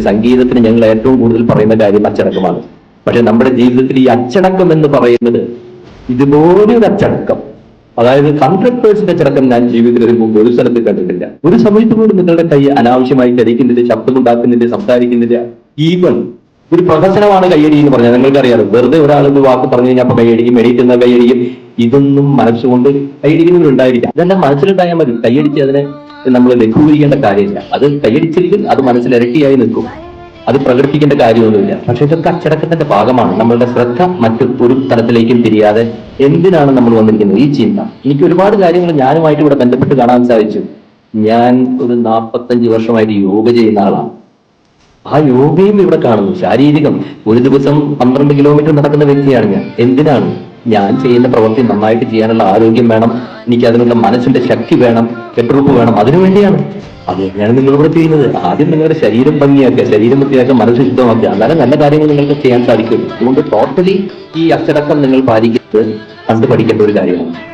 സംഗീതത്തിന് ഞങ്ങൾ ഏറ്റവും കൂടുതൽ പറയുന്ന കാര്യം അച്ചടക്കമാണ്. പക്ഷെ നമ്മുടെ ജീവിതത്തിൽ ഈ അച്ചടക്കം എന്ന് പറയുന്നത് ഇതുപോലെ ഒരു അച്ചടക്കം. അതായത് ഹൺഡ്രഡ് പേഴ്സെന്റ് അച്ചടക്കം ഞാൻ ജീവിതത്തിൽ മുമ്പ് ഒരു സ്ഥലത്ത് കണ്ടിട്ടില്ല ഒരു സമയത്ത് പോലും നിങ്ങളുടെ കൈ അനാവശ്യമായി ചലിക്കുന്നില്ല ശബ്ദമുണ്ടാക്കുന്നില്ല സംസാരിക്കുന്നില്ല ഈവൻ ഒരു പ്രഹസനമാണ് കയ്യടി എന്ന് പറഞ്ഞാൽ നിങ്ങൾക്ക് അറിയാലോ വെറുതെ ഒരാൾ ഒരു വാക്ക് പറഞ്ഞു കഴിഞ്ഞാൽ അപ്പൊ കൈയടിക്കും എണീറ്റുന്ന കൈയടിക്കും. ഇതൊന്നും മനസ്സുകൊണ്ട് കൈയടിക്കുന്നവരുണ്ടായിരിക്കാം. ഇതെല്ലാം മനസ്സിലുണ്ടായാൽ മതി. കൈയടിച്ച് അതിനെ നമ്മൾ ലഘൂകരിക്കേണ്ട കാര്യമില്ല. അത് കൈയടിച്ചിരിക്കും അത് മനസ്സിൽ ഇരട്ടിയായി നിൽക്കും. അത് പ്രകടിപ്പിക്കേണ്ട കാര്യമൊന്നുമില്ല. പക്ഷെ ഇതൊക്കെ അച്ചടക്കത്തിന്റെ ഭാഗമാണ്. നമ്മളുടെ ശ്രദ്ധ മറ്റു ഒരു തലത്തിലേക്കും തിരിയാതെ എന്തിനാണ് നമ്മൾ വന്നിരിക്കുന്നത്? ഈ ചിന്ത. എനിക്ക് ഒരുപാട് കാര്യങ്ങൾ ഞാനുമായിട്ട് ഇവിടെ ബന്ധപ്പെട്ട് കാണാൻ സാധിച്ചു. ഞാൻ ഒരു നാൽപ്പത്തഞ്ച് വർഷമായിട്ട് യോഗ ചെയ്യുന്ന ആളാണ്. ആ യോഗയും ഇവിടെ കാണുന്നു. ശാരീരികം. ഒരു ദിവസം പന്ത്രണ്ട് കിലോമീറ്റർ നടക്കുന്ന വ്യക്തിയാണ് ഞാൻ. എന്തിനാണ്? ഞാൻ ചെയ്യുന്ന പ്രവൃത്തി നന്നായിട്ട് ചെയ്യാനുള്ള ആരോഗ്യം വേണം. എനിക്ക് അതിനുള്ള മനസ്സിന്റെ ശക്തി വേണം. കെട്ടുറപ്പ് വേണം. അതിനു വേണ്ടിയാണ്. അത് തന്നെയാണ് നിങ്ങളിവിടെ ചെയ്യുന്നത്. ആദ്യം നിങ്ങളുടെ ശരീരം ഭംഗിയാക്കുക ശരീരം വൃത്തിയാക്കുക മനസ്സ് ശുദ്ധമാക്കുക. അന്നേരം നല്ല കാര്യങ്ങൾ നിങ്ങൾക്ക് ചെയ്യാൻ സാധിക്കും. അതുകൊണ്ട് ടോട്ടലി ഈ അച്ചടക്കം നിങ്ങൾ പാലിക്കുന്നത് കണ്ടു പഠിക്കേണ്ട ഒരു കാര്യമാണ്